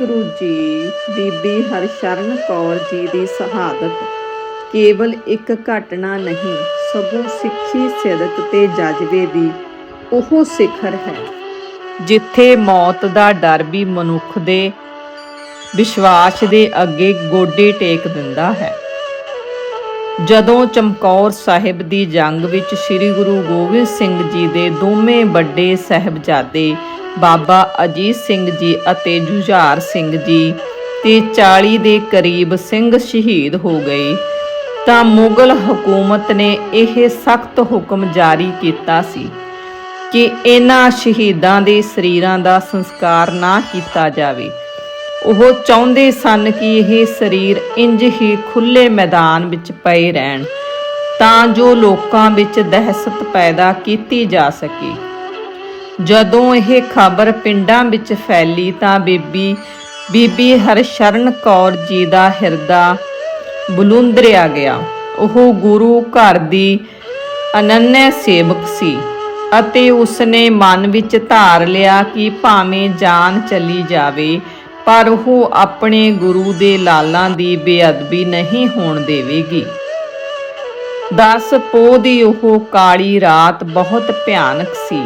ਗੁਰੂ ਜੀ, ਬੀਬੀ ਹਰਸ਼ਰਨ ਕੌਰ ਜੀ ਦੀ ਸ਼ਹਾਦਤ। ਕੇਵਲ ਇੱਕ ਘਟਨਾ ਨਹੀਂ, ਸਗੋਂ ਸਿੱਖੀ ਸਿਦਕ ਤੇ ਜਜ਼ਬੇ ਦੀ ਉਹ ਸਿਖਰ ਹੈ। ਜਿੱਥੇ ਮੌਤ ਦਾ ਡਰ ਵੀ ਮਨੁੱਖ ਦੇ ਵਿਸ਼ਵਾਸ ਦੇ ਅੱਗੇ ਗੋਡੇ ਟੇਕ ਦਿੰਦਾ ਹੈ। ਜਦੋਂ ਚਮਕੌਰ ਸਾਹਿਬ ਦੀ ਜੰਗ ਵਿੱਚ ਸ੍ਰੀ ਗੁਰੂ ਗੋਬਿੰਦ ਸਿੰਘ ਜੀ ਦੇ ਦੋਵੇਂ ਵੱਡੇ ਸਹਿਬਜ਼ਾਦੇ ਬਾਬਾ ਅਜੀਤ ਸਿੰਘ ਜੀ ਅਤੇ ਜੁਝਾਰ ਸਿੰਘ ਜੀ ਤੇ 40 ਦੇ ਕਰੀਬ ਸਿੰਘ ਸ਼ਹੀਦ ਹੋ ਗਏ। ਤਾਂ ਮੁਗਲ ਹਕੂਮਤ ਨੇ ਇਹ ਸਖਤ ਹੁਕਮ ਜਾਰੀ ਕੀਤਾ ਸੀ ਕਿ ਇਹਨਾਂ ਸ਼ਹੀਦਾਂ ਦੇ ਸਰੀਰਾਂ ਦਾ ਸੰਸਕਾਰ ਨਾ ਕੀਤਾ ਜਾਵੇ। ਉਹ ਚਾਹੁੰਦੇ ਸਨ ਕਿ ਇਹ ਸਰੀਰ ਇੰਜ ਹੀ ਖੁੱਲੇ ਮੈਦਾਨ ਵਿੱਚ ਪਏ ਰਹਿਣ ਤਾਂ ਜੋ ਲੋਕਾਂ ਵਿੱਚ ਦਹਿਸ਼ਤ ਪੈਦਾ ਕੀਤੀ ਜਾ ਸਕੇ। ਜਦੋਂ ਇਹ ਖਬਰ ਪਿੰਡਾਂ ਵਿੱਚ ਫੈਲੀ ਤਾਂ ਬੀਬੀ ਬੀਬੀ ਹਰਸ਼ਰਨ ਕੌਰ ਜੀ ਦਾ ਹਿਰਦਾ ਬੁਲੰਦਰਿਆ ਗਿਆ। ਉਹ ਗੁਰੂ ਘਰ ਦੀ ਅਨੰਨਯ ਸੇਵਕ ਸੀ ਅਤੇ ਉਸਨੇ ਮਨ ਵਿੱਚ ਧਾਰ ਲਿਆ ਕਿ ਭਾਵੇਂ ਜਾਨ ਚਲੀ ਜਾਵੇ, ਪਰ ਉਹ ਆਪਣੇ ਗੁਰੂ ਦੇ ਲਾਲਾਂ ਦੀ ਬੇਅਦਬੀ ਨਹੀਂ ਹੋਣ ਦੇਵੇਗੀ। 10 ਪੋਹ ਦੀ ਉਹ ਕਾਲੀ ਰਾਤ ਬਹੁਤ ਭਿਆਨਕ ਸੀ।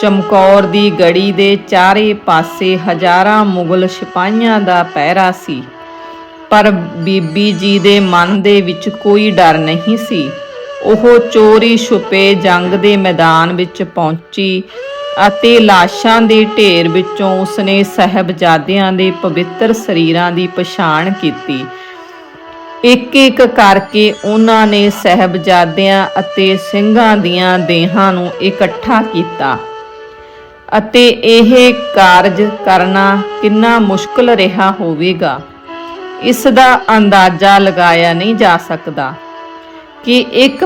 ਚਮਕੌਰ ਦੀ ਗੜੀ ਦੇ ਚਾਰੇ ਪਾਸੇ ਹਜ਼ਾਰਾਂ ਮੁਗਲ ਸਿਪਾਹੀਆਂ ਦਾ ਪਹਿਰਾ ਸੀ। ਪਰ ਬੀਬੀ ਜੀ ਦੇ ਮਨ ਦੇ ਵਿੱਚ ਕੋਈ ਡਰ ਨਹੀਂ ਸੀ। ਉਹ ਚੋਰੀ ਛੁਪੇ ਜੰਗ ਦੇ ਮੈਦਾਨ ਵਿੱਚ ਪਹੁੰਚੀ ਅਤੇ ਲਾਸ਼ਾਂ ਦੇ ਢੇਰ ਵਿੱਚੋਂ ਉਸਨੇ ਸਹਿਬਜ਼ਾਦਿਆਂ ਦੇ ਪਵਿੱਤਰ ਸਰੀਰਾਂ ਦੀ ਪਛਾਣ ਕੀਤੀ। ਇੱਕ ਇੱਕ ਕਰਕੇ ਉਹਨਾਂ ਨੇ ਸਹਿਬਜ਼ਾਦਿਆਂ ਅਤੇ ਸਿੰਘਾਂ ਦੀਆਂ ਦੇਹਾਂ ਨੂੰ ਇਕੱਠਾ ਕੀਤਾ। ਅਤੇ ਇਹ ਕਾਰਜ ਕਰਨਾ ਕਿੰਨਾ ਮੁਸ਼ਕਲ ਰਿਹਾ ਹੋਵੇਗਾ। ਇਸ ਦਾ ਅੰਦਾਜ਼ਾ ਲਗਾਇਆ ਨਹੀਂ ਜਾ ਸਕਦਾ ਕਿ ਇੱਕ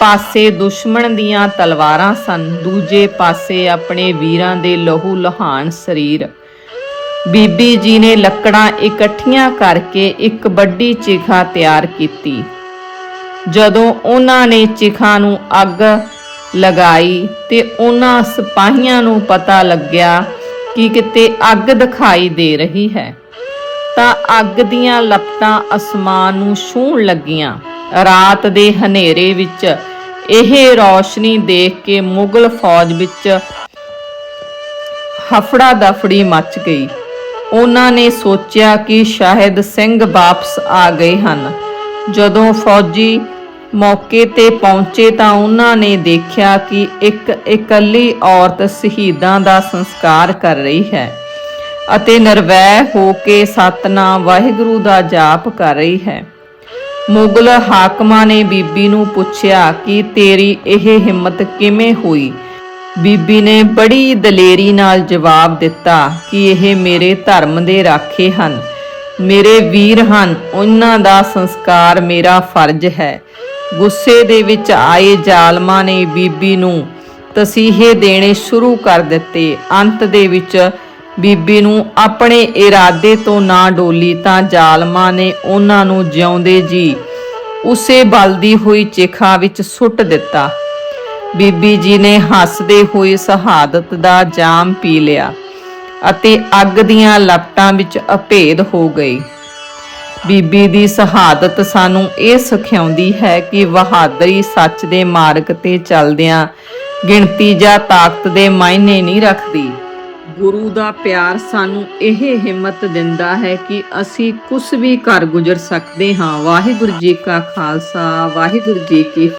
ਪਾਸੇ ਦੁਸ਼ਮਣ ਦੀਆਂ ਤਲਵਾਰਾਂ ਸਨ, ਦੂਜੇ ਪਾਸੇ ਆਪਣੇ ਵੀਰਾਂ ਦੇ ਲਹੂ ਲਹਾਨ ਸਰੀਰ। ਬੀਬੀ ਜੀ ਨੇ ਲੱਕੜਾਂ ਇਕੱਠੀਆਂ ਕਰਕੇ ਇੱਕ ਵੱਡੀ ਚਿਖਾ ਤਿਆਰ ਕੀਤੀ। ਜਦੋਂ ਉਹਨਾਂ ਨੇ ਚਿਖਾ ਨੂੰ ਅੱਗ ਲਗਾਈ ਤੇ ਉਹਨਾਂ ਸਿਪਾਹੀਆਂ ਨੂੰ ਪਤਾ ਲੱਗਿਆ ਕਿ ਕਿਤੇ ਅੱਗ ਦਿਖਾਈ ਦੇ ਰਹੀ ਹੈ। ਤਾਂ ਅੱਗ ਦੀਆਂ ਲਪਟਾਂ ਅਸਮਾਨ ਨੂੰ ਛੂਹਣ ਲੱਗੀਆਂ। ਰਾਤ ਦੇ ਹਨੇਰੇ ਵਿੱਚ ਇਹ ਰੌਸ਼ਨੀ ਦੇਖ ਕੇ ਮੁਗਲ ਫੌਜ ਵਿੱਚ ਹਫੜਾ ਦਫੜੀ ਮਚ ਗਈ। ਉਹਨਾਂ ਨੇ ਸੋਚਿਆ ਕਿ ਸ਼ਾਇਦ ਸਿੰਘ ਵਾਪਸ ਆ ਗਏ ਹਨ। ਜਦੋਂ ਫੌਜੀ ਮੌਕੇ ਤੇ ਪਹੁੰਚੇ ਤਾਂ ਉਹਨਾਂ ਨੇ ਦੇਖਿਆ ਕਿ ਇੱਕ ਇਕੱਲੀ ਔਰਤ ਸ਼ਹੀਦਾਂ ਦਾ ਸੰਸਕਾਰ ਕਰ ਰਹੀ ਹੈ ਅਤੇ ਨਿਰਵੈ ਹੋ ਕੇ ਸਤਨਾਮ ਵਾਹਿਗੁਰੂ ਦਾ ਜਾਪ ਕਰ ਰਹੀ ਹੈ। ਮੁਗਲ ਹਾਕਮਾਂ ਨੇ ਬੀਬੀ ਨੂੰ ਪੁੱਛਿਆ ਕਿ ਤੇਰੀ ਇਹ ਹਿੰਮਤ ਕਿਵੇਂ ਹੋਈ? ਬੀਬੀ ਨੇ ਬੜੀ ਦਲੇਰੀ ਨਾਲ ਜਵਾਬ ਦਿੱਤਾ ਕਿ ਇਹ ਮੇਰੇ ਧਰਮ ਦੇ ਰਾਖੇ ਹਨ। ਮੇਰੇ ਵੀਰ ਹਨ, ਉਹਨਾਂ ਦਾ ਸੰਸਕਾਰ ਮੇਰਾ ਫਰਜ਼ ਹੈ। ਗੁੱਸੇ ਦੇ ਵਿੱਚ ਆਏ ਜ਼ਾਲਮਾਂ ਨੇ ਬੀਬੀ ਨੂੰ ਤਸੀਹੇ ਦੇਣੇ ਸ਼ੁਰੂ ਕਰ ਦਿੱਤੇ। ਅੰਤ ਦੇ ਵਿੱਚ ਬੀਬੀ ਨੂੰ ਆਪਣੇ ਇਰਾਦੇ ਤੋਂ ਨਾ ਡੋਲੀ ਤਾਂ ਜ਼ਾਲਮਾਂ ਨੇ ਉਹਨਾਂ ਨੂੰ ਜਿਉਂਦੇ ਜੀ ਉਸੇ ਬਲਦੀ ਹੋਈ ਚਿਖਾ ਵਿੱਚ ਸੁੱਟ ਦਿੱਤਾ। ਬੀਬੀ ਜੀ ਨੇ ਹੱਸਦੇ ਹੋਏ ਸ਼ਹਾਦਤ ਦਾ ਜਾਮ ਪੀ ਲਿਆ ਅਤੇ ਅੱਗ ਦੀਆਂ ਲਪਟਾਂ ਵਿੱਚ ਅਭੇਦ ਹੋ ਗਈ ਬੀਬੀ ਦੀ ਸ਼ਹਾਦਤ ਸਾਨੂੰ ਇਹ ਸਿਖਾਉਂਦੀ ਹੈ ਕਿ ਬਹਾਦਰੀ ਸੱਚ ਦੇ ਮਾਰਗ ਤੇ ਚੱਲਦਿਆਂ ਗਿਣਤੀ ਜਾਂ ਤਾਕਤ ਦੇ ਮਾਇਨੇ ਨਹੀਂ ਰੱਖਦੀ। ਗੁਰੂ ਦਾ ਪਿਆਰ ਸਾਨੂੰ ਇਹ ਹਿੰਮਤ ਦਿੰਦਾ ਹੈ ਕਿ ਅਸੀਂ ਕੁਝ ਵੀ ਕਰ ਗੁਜ਼ਰ ਸਕਦੇ ਹਾਂ। ਵਾਹਿਗੁਰੂ ਜੀ ਕਾ ਖਾਲਸਾ, ਵਾਹਿਗੁਰੂ ਜੀ ਕੀ